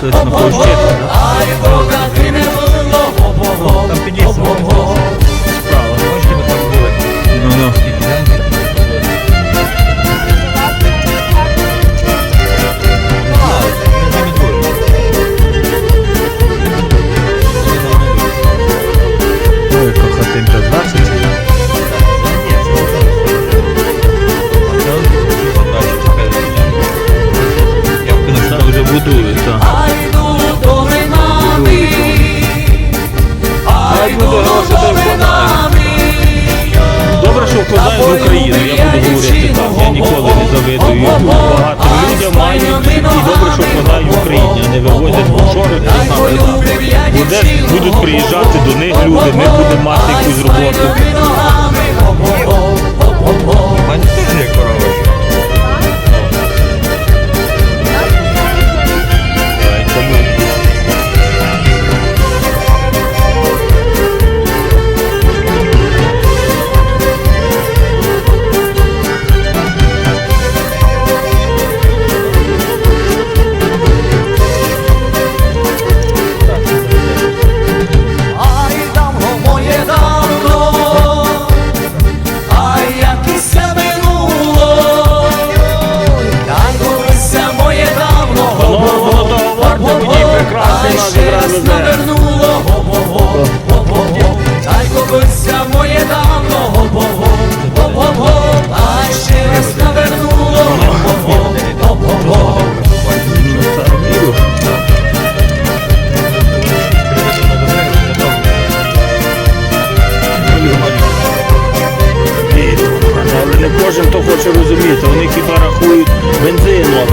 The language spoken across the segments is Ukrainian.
хтось знаходиться. багато людям мають і добре, що продаю Україні, а не вивозять пошори. Будуть приїжджати до них люди, ми будемо мати якусь роботу.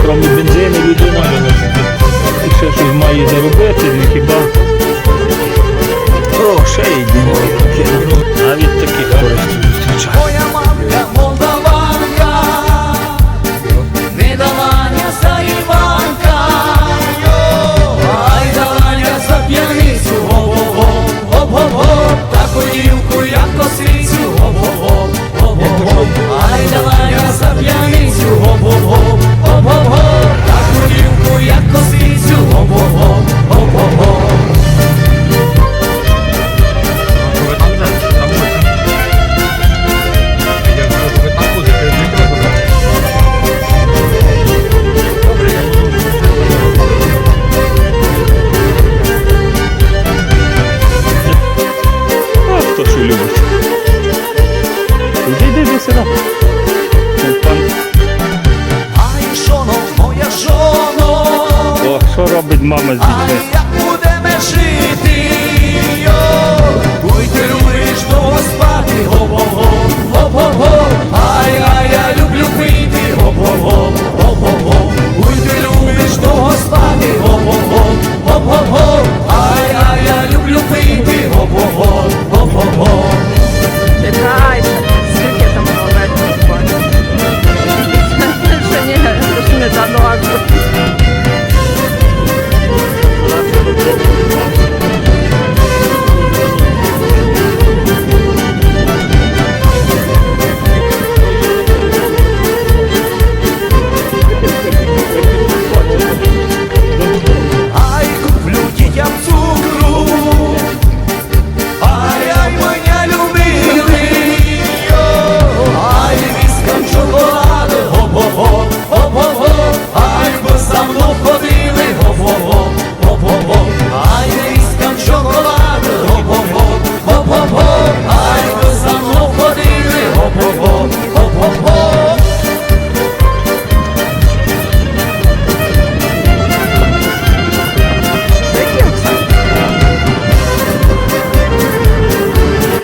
кроме бензину людина ще щось має заробити, не хіба? Грошей, ну, навіть таких користів. mama's request.